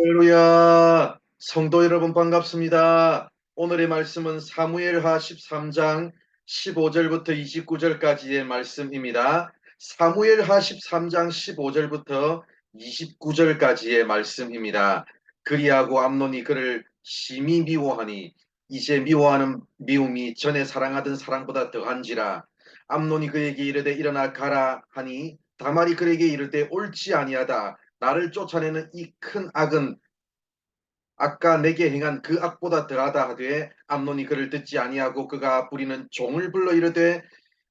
할렐루야. 성도 여러분 반갑습니다. 오늘의 말씀은 사무엘하 13장 15절부터 29절까지의 말씀입니다. 사무엘하 13장 15절부터 29절까지의 말씀입니다. 그리하고 암논이 그를 심히 미워하니 이제 미워하는 미움이 전에 사랑하던 사랑보다 더한지라 암논이 그에게 이르되 일어나 가라 하니 다말이 그에게 이를 때 옳지 아니하다 나를 쫓아내는 이 큰 악은 아까 내게 행한 그 악보다 더하다 하되 암논이 그를 듣지 아니하고 그가 부리는 종을 불러 이르되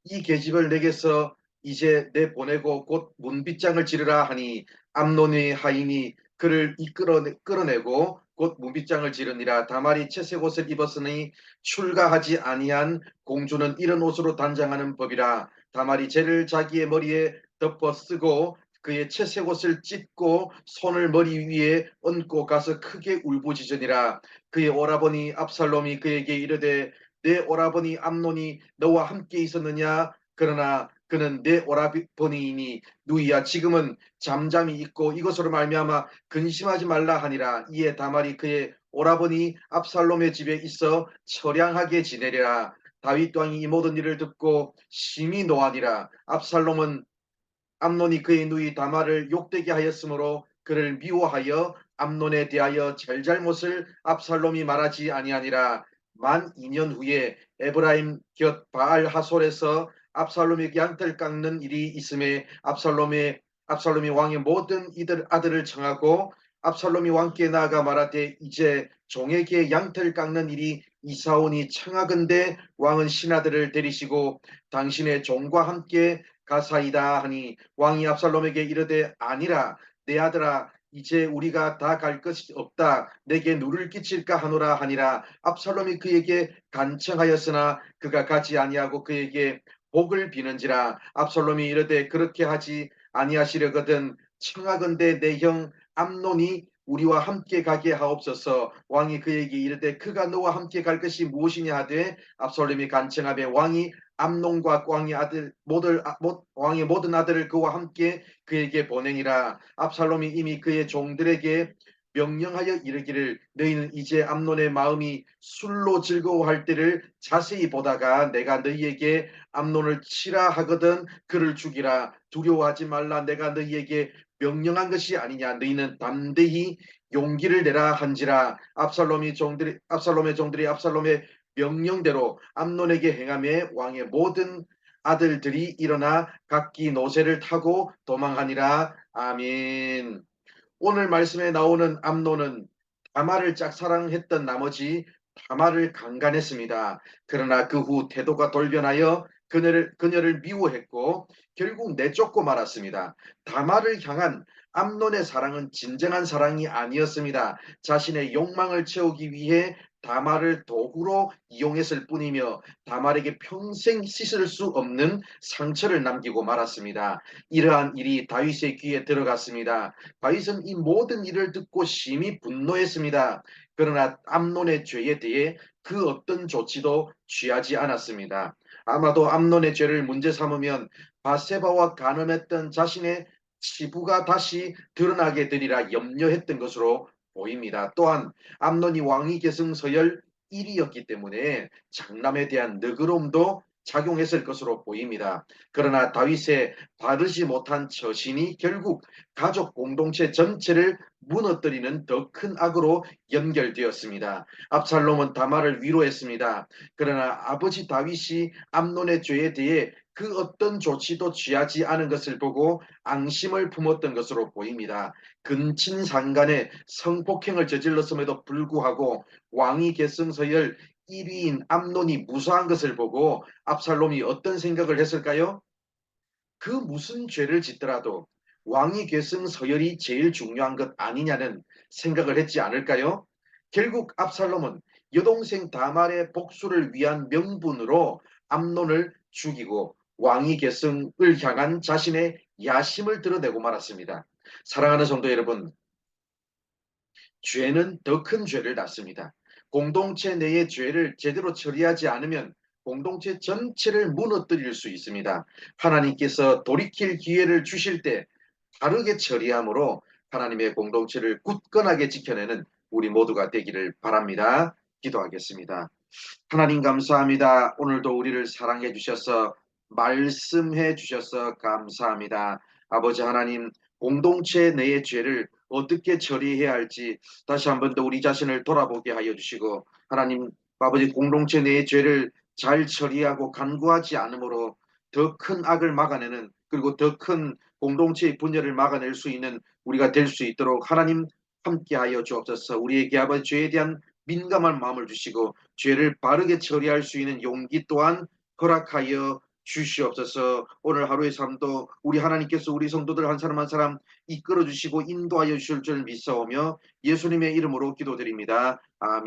이 계집을 내게서 이제 내 보내고 곧 문빗장을 지르라 하니 암논의 하인이 그를 이끌어 끌어내고 곧 문빗장을 지르니라. 다말이 채색 옷을 입었으니 출가하지 아니한 공주는 이런 옷으로 단장하는 법이라. 다말이 죄를 자기의 머리에 덮어 쓰고 그의 채색 옷을 찢고 손을 머리 위에 얹고 가서 크게 울부짖으니라. 그의 오라버니 압살롬이 그에게 이르되 내 오라버니 암논이 너와 함께 있었느냐? 그러나 그는 내 오라버니이니 누이야 지금은 잠잠히 있고 이것으로 말미암아 근심하지 말라 하니라. 이에 다말이 그의 오라버니 압살롬의 집에 있어 처량하게 지내리라. 다윗 왕이 이 모든 일을 듣고 심히 노하니라. 압살롬은 암논이 그의 누이 다말을 욕되게 하였으므로 그를 미워하여 암논에 대하여 잘잘못을 압살롬이 말하지 아니하니라. 만 2년 후에 에브라임 곁 바알 하솔에서 압살롬이 양털 깎는 일이 있음에 압살롬의 압살롬이 왕의 모든 이들 아들을 청하고 압살롬이 왕께 나아가 말하되 이제 종에게 양털 깎는 일이 이사온이 청하건대 왕은 신하들을 데리시고 당신의 종과 함께 가사이다 하니 왕이 압살롬에게 이르되 아니라 내 아들아 이제 우리가 다 갈 것이 없다. 내게 누를 끼칠까 하노라 하니라. 압살롬이 그에게 간청하였으나 그가 가지 아니하고 그에게 복을 비는지라. 압살롬이 이르되 그렇게 하지 아니하시려거든 청하건대 내 형 암논이 우리와 함께 가게 하옵소서. 왕이 그에게 이르되 그가 너와 함께 갈 것이 무엇이냐 하되 압살롬이 간청하되 왕이 암논과 왕의 아들 모든 아, 왕의 모든 아들을 그와 함께 그에게 보내니라. 압살롬이 이미 그의 종들에게 명령하여 이르기를 너희는 이제 암논의 마음이 술로 즐거워할 때를 자세히 보다가 내가 너희에게 암논을 치라 하거든 그를 죽이라. 두려워하지 말라. 내가 너희에게 명령한 것이 아니냐. 너희는 담대히 용기를 내라 한지라. 압살롬이 종들이 압살롬의 종들이 압살롬의 명령대로 암논에게 행함에 왕의 모든 아들들이 일어나 각기 노새를 타고 도망하니라. 아멘. 오늘 말씀에 나오는 암논은 다말을 짝사랑했던 나머지 다말을 강간했습니다. 그러나 그 후 태도가 돌변하여 그녀를, 그녀를 미워했고 결국 내쫓고 말았습니다. 다말을 향한 암논의 사랑은 진정한 사랑이 아니었습니다. 자신의 욕망을 채우기 위해 다말을 도구로 이용했을 뿐이며 다말에게 평생 씻을 수 없는 상처를 남기고 말았습니다. 이러한 일이 다윗의 귀에 들어갔습니다. 다윗은 이 모든 일을 듣고 심히 분노했습니다. 그러나 암론의 죄에 대해 그 어떤 조치도 취하지 않았습니다. 아마도 암론의 죄를 문제 삼으면 바세바와 간음했던 자신의 치부가 다시 드러나게 되리라 염려했던 것으로 보입니다. 또한 암논이 왕위 계승 서열 1위였기 때문에 장남에 대한 너그러움도 작용했을 것으로 보입니다. 그러나 다윗의 바르지 못한 처신이 결국 가족 공동체 전체를 무너뜨리는 더 큰 악으로 연결되었습니다. 압살롬은 다말을 위로했습니다. 그러나 아버지 다윗이 암논의 죄에 대해 그 어떤 조치도 취하지 않은 것을 보고 앙심을 품었던 것으로 보입니다. 근친상간에 성폭행을 저질렀음에도 불구하고 왕위 계승 서열 1위인 암론이 무사한 것을 보고 압살롬이 어떤 생각을 했을까요? 그 무슨 죄를 짓더라도 왕위 계승 서열이 제일 중요한 것 아니냐는 생각을 했지 않을까요? 결국 압살롬은 여동생 다말의 복수를 위한 명분으로 암론을 죽이고 왕위 계승을 향한 자신의 야심을 드러내고 말았습니다. 사랑하는 성도 여러분, 죄는 더 큰 죄를 낳습니다. 공동체 내의 죄를 제대로 처리하지 않으면 공동체 전체를 무너뜨릴 수 있습니다. 하나님께서 돌이킬 기회를 주실 때 바르게 처리함으로 하나님의 공동체를 굳건하게 지켜내는 우리 모두가 되기를 바랍니다. 기도하겠습니다. 하나님 감사합니다. 오늘도 우리를 사랑해 주셔서 말씀해 주셔서 감사합니다. 아버지 하나님 공동체 내의 죄를 어떻게 처리해야 할지 다시 한 번 더 우리 자신을 돌아보게 하여 주시고 하나님 아버지 공동체 내의 죄를 잘 처리하고 간구하지 않으므로 더 큰 악을 막아내는 그리고 더 큰 공동체의 분열을 막아낼 수 있는 우리가 될 수 있도록 하나님 함께하여 주옵소서 우리에게 아버지 죄에 대한 민감한 마음을 주시고 죄를 바르게 처리할 수 있는 용기 또한 허락하여 주시옵소서 오늘 하루의 삶도 우리 하나님께서 우리 성도들 한 사람 한 사람 이끌어 주시고 인도하여 주실 줄 믿사오며 예수님의 이름으로 기도드립니다. 아멘.